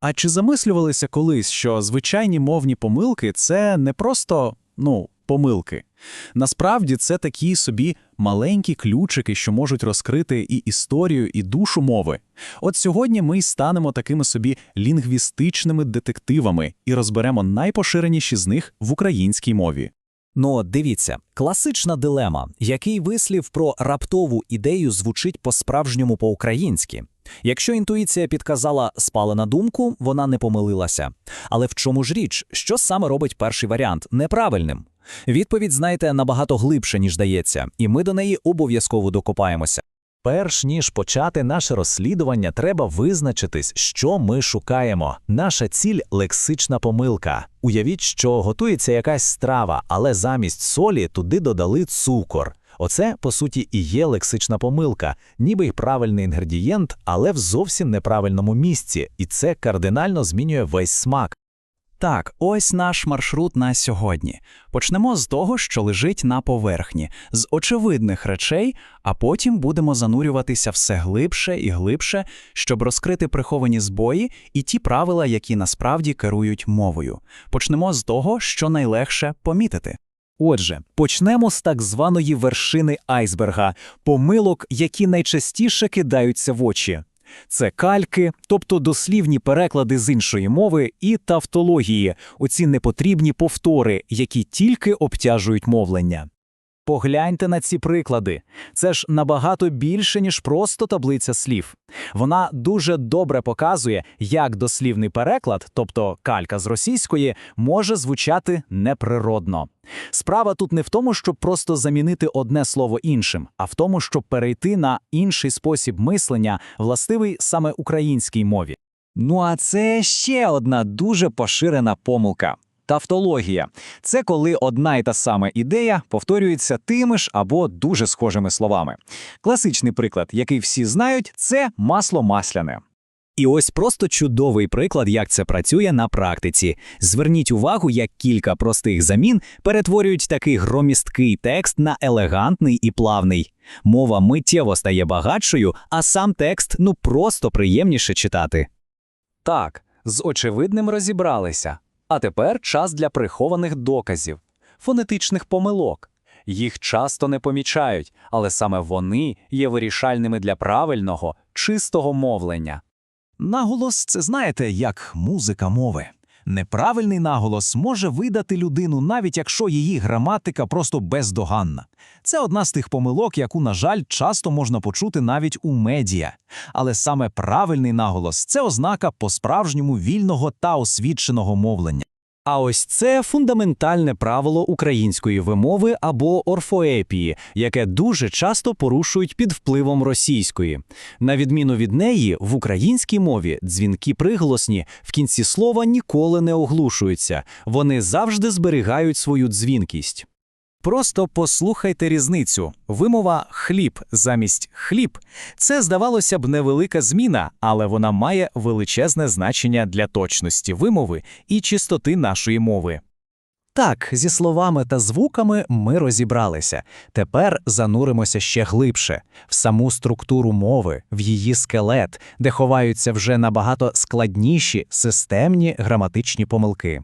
А чи замислювалися колись, що звичайні мовні помилки це не просто, ну, помилки? Насправді це такі собі маленькі ключики, що можуть розкрити і історію, і душу мови. От сьогодні ми й станемо такими собі лінгвістичними детективами і розберемо найпоширеніші з них в українській мові. Ну, дивіться, класична дилема, який вислів про раптову ідею звучить по-справжньому по-українськи. Якщо інтуїція підказала спали на думку, вона не помилилася. Але в чому ж річ, що саме робить перший варіант неправильним? Відповідь, знаєте, набагато глибше, ніж дається, і ми до неї обов'язково докопаємося. Перш ніж почати наше розслідування, треба визначитись, що ми шукаємо. Наша ціль лексична помилка. Уявіть, що готується якась страва, але замість солі туди додали цукор. Оце, по суті, і є лексична помилка, ніби й правильний інгредієнт, але в зовсім неправильному місці, і це кардинально змінює весь смак. Так, ось наш маршрут на сьогодні. Почнемо з того, що лежить на поверхні, з очевидних речей, а потім будемо занурюватися все глибше і глибше, щоб розкрити приховані збої і ті правила, які насправді керують мовою. Почнемо з того, що найлегше помітити. Отже, почнемо з так званої вершини айсберга, помилок, які найчастіше кидаються в очі. Це кальки, тобто дослівні переклади з іншої мови, і тавтології, оці непотрібні повтори, які тільки обтяжують мовлення. Погляньте на ці приклади. Це ж набагато більше, ніж просто таблиця слів. Вона дуже добре показує, як дослівний переклад, тобто калька з російської, може звучати неприродно. Справа тут не в тому, щоб просто замінити одне слово іншим, а в тому, щоб перейти на інший спосіб мислення, властивий саме українській мові. Ну а це ще одна дуже поширена помилка. Тавтологія це коли одна і та сама ідея повторюється тими ж або дуже схожими словами. Класичний приклад, який всі знають, це масло масляне. І ось просто чудовий приклад, як це працює на практиці. Зверніть увагу, як кілька простих замін перетворюють такий громісткий текст на елегантний і плавний. Мова миттєво стає багатшою, а сам текст ну просто приємніше читати. Так, з очевидним розібралися. А тепер час для прихованих доказів, фонетичних помилок. Їх часто не помічають, але саме вони є вирішальними для правильного, чистого мовлення. Наголос це знаєте, як музика мови. Неправильний наголос може видати людину, навіть якщо її граматика просто бездоганна. Це одна з тих помилок, яку, на жаль, часто можна почути навіть у медіа. Але саме правильний наголос це ознака по-справжньому вільного та освіченого мовлення. А ось це фундаментальне правило української вимови або орфоепії, яке дуже часто порушують під впливом російської. На відміну від неї, в українській мові дзвінки приголосні в кінці слова ніколи не оглушуються, вони завжди зберігають свою дзвінкість. Просто послухайте різницю. Вимова хліб замість хліб. Це, здавалося б, невелика зміна, але вона має величезне значення для точності вимови і чистоти нашої мови. Так, зі словами та звуками ми розібралися. Тепер зануримося ще глибше в саму структуру мови, в її скелет, де ховаються вже набагато складніші системні граматичні помилки.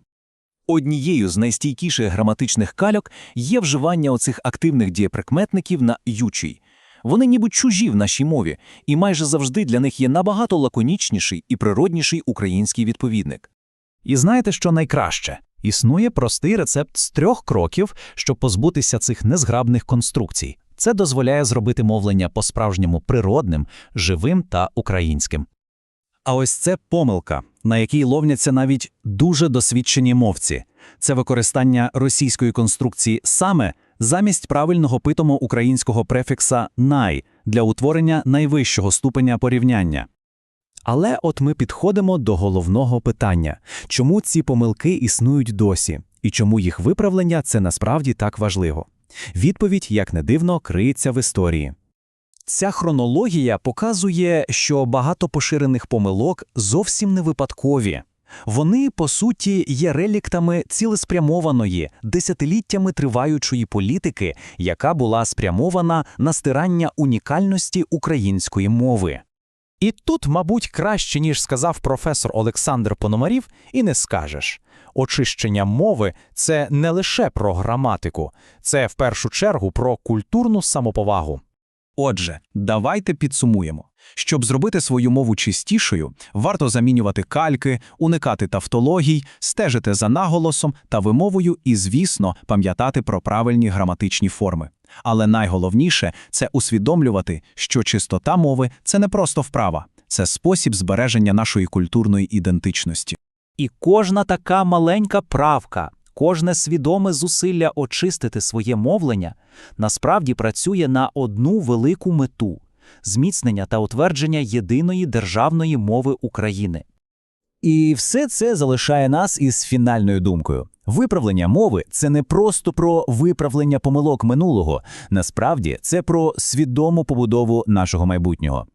Однією з найстійкіших граматичних кальок є вживання оцих активних дієприкметників на ючий. Вони ніби чужі в нашій мові, і майже завжди для них є набагато лаконічніший і природніший український відповідник. І знаєте, що найкраще? Існує простий рецепт з трьох кроків, щоб позбутися цих незграбних конструкцій. Це дозволяє зробити мовлення по-справжньому природним, живим та українським. А ось це помилка, на якій ловняться навіть дуже досвідчені мовці. Це використання російської конструкції саме замість правильного питомо українського префікса най для утворення найвищого ступеня порівняння. Але от ми підходимо до головного питання чому ці помилки існують досі, і чому їх виправлення це насправді так важливо? Відповідь, як не дивно, криється в історії. Ця хронологія показує, що багато поширених помилок зовсім не випадкові. Вони, по суті, є реліктами цілеспрямованої, десятиліттями триваючої політики, яка була спрямована на стирання унікальності української мови. І тут, мабуть, краще, ніж сказав професор Олександр Пономарів, і не скажеш. Очищення мови це не лише про граматику, це в першу чергу про культурну самоповагу. Отже, давайте підсумуємо. Щоб зробити свою мову чистішою, варто замінювати кальки, уникати тавтологій, стежити за наголосом та вимовою і, звісно, пам'ятати про правильні граматичні форми. Але найголовніше – це усвідомлювати, що чистота мови – це не просто вправа, це спосіб збереження нашої культурної ідентичності. І кожна така маленька правка, кожне свідоме зусилля очистити своє мовлення насправді працює на одну велику мету зміцнення та утвердження єдиної державної мови України. І все це залишає нас із фінальною думкою. Виправлення мови це не просто про виправлення помилок минулого. Насправді це про свідому побудову нашого майбутнього.